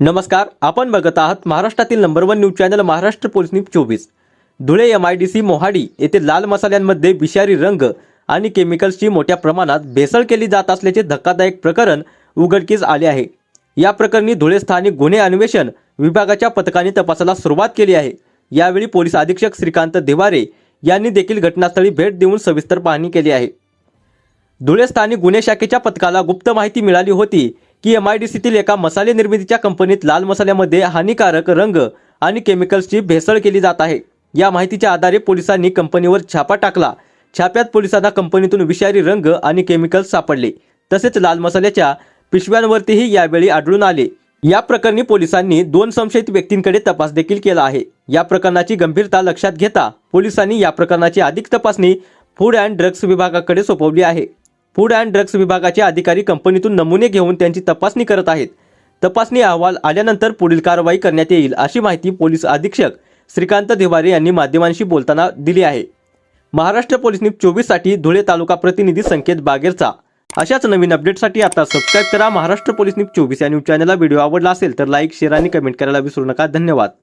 नमस्कार आपण बघत आहात महाराष्ट्रातील number one news channel Maharashtra police news चोवीस. Dhule M I D C Mohadi येथे लाल मसाल्यांमध्ये विषारी रंग आणि केमिकल्सची मोठ्या प्रमाणात भेसळ केली जात असल्याचे धक्कादायक प्रकरण उघडकीस आले आहे. या प्रकरणी धुळे स्थानिक गुन्हे अन्वेषण विभागाच्या पथकाने तपासाला सुरुवात केली आहे. यावेळी पोलीस अधीक्षक श्रीकांत देवारे यांनी देखील घटनास्थळी भेट देऊन सविस्तर पाहणी केली आहे. धुळे स्थानिक गुन्हे शाखेच्या पथकाला गुप्त माहिती मिळाली होती. की एम आय डी सीतील एका मसाले निर्मितीच्या कंपनीत लाल मसाल्यामध्ये हानिकारक रंग आणि केमिकल्सची भेसळ केली जात आहे. या माहितीच्या आधारे पोलिसांनी कंपनीवर छापा टाकला. छाप्यात पोलिसांना कंपनीतून विषारी रंग आणि केमिकल्स सापडले. तसेच लाल मसाल्याच्या पिशव्यांवरतीही यावेळी आढळून आले. या प्रकरणी पोलिसांनी दोन संशयित व्यक्तींकडे तपास देखील केला आहे. या प्रकरणाची गंभीरता लक्षात घेता पोलिसांनी या प्रकरणाची अधिक तपासणी फूड अँड ड्रग्स विभागाकडे सोपवली आहे. फूड अँड ड्रग्ज विभागाचे अधिकारी कंपनीतून नमुने घेऊन त्यांची तपासणी करत आहेत. तपासणी अहवाल आल्यानंतर पुढील कारवाई करण्यात येईल अशी माहिती पोलीस अधीक्षक श्रीकांत देवारे यांनी माध्यमांशी बोलताना दिली आहे. महाराष्ट्र पोलीस न्यूज चोवीससाठी धुळे तालुका प्रतिनिधी संकेत बागेरचा. अशाच नवीन अपडेटसाठी आता सबस्क्राईब करा महाराष्ट्र पोलीस न्यूज चोवीस या न्यूज चॅनलला. व्हिडिओ आवडला असेल तर लाईक शेअर आणि कमेंट करायला विसरू नका. धन्यवाद.